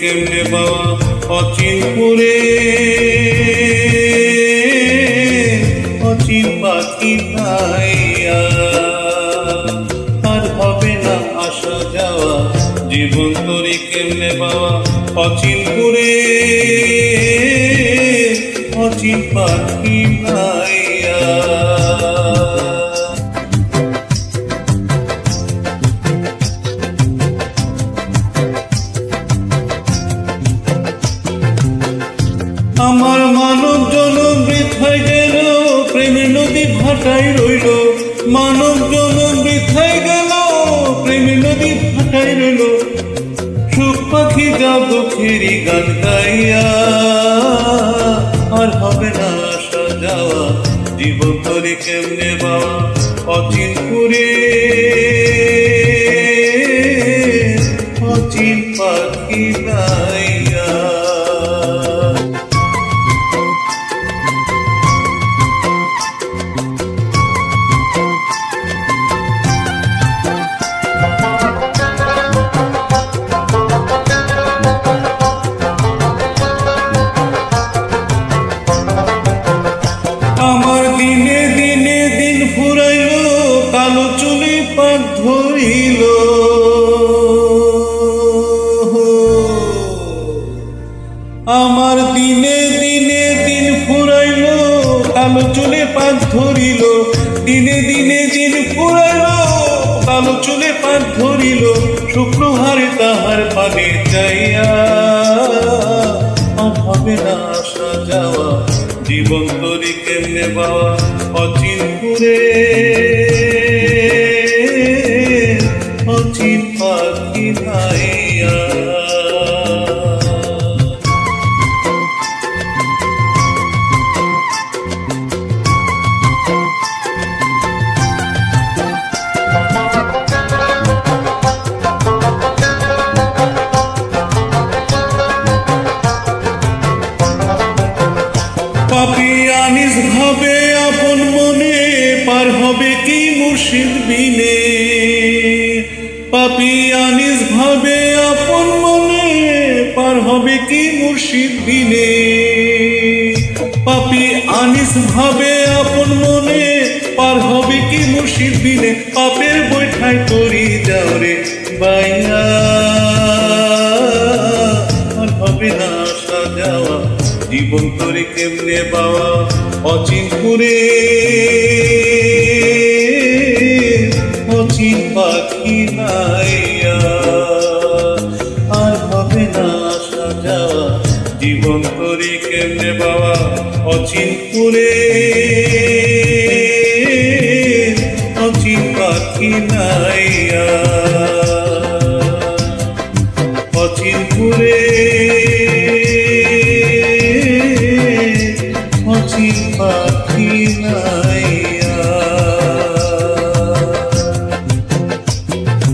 কেমনে বাবা অচিনপুরে অচিন পাখি আর। হবে না আসা যাওয়া। জীবন তরি কেমনে বাবা অচিনপুরে অচিন পাখি ভাইয়া মানব জনম বৃথায় গেল প্রেমের নদী ভাটায় রইল। মানব জনম বৃথায় গেল প্রেমের নদী ভাটায় রইল। সুখ পাখি যাব দুঃখেরই গান গাইয়া, আর হবে না আসা যাওয়া। জীবন তরি কেমনে বাবা? অচিন পুরে ধরিল আমার দিনে দিনে দিন ফুরাইল, কালো চুলে পাক ধরিল। দিনে দিনে দিন ফুরাইল, কালো চুলে পাক ধরিল। শুক্রহারে তাহার পানে চাইয়া আর হবে না আসা যাওয়া। জীবন তরি কেমনে বাবা? অচিনপুরে অচিন পাখি ভাইয়া। পাপি আনিস ভাবে আপন মনে পার হবে কি মুর্শিদ বিনে। পাপি আনিস ভাবে আপন মনে পার হবে কি মুর্শিদ বিনে পাপি আনিস ভাবে আপন মনে পার হবে কি মুর্শিদ বিনে পাপের বৈঠায় করি যাও রে বাইয়া। হবে না যাওয়া জীবন তরি কেমনে বাবা অচিনপুরে জীবন করে কেমনে বাবা? অচিন পুরে অচিন পাখি নাইয়া অচিন পুরে অচিন পাখি নাইয়া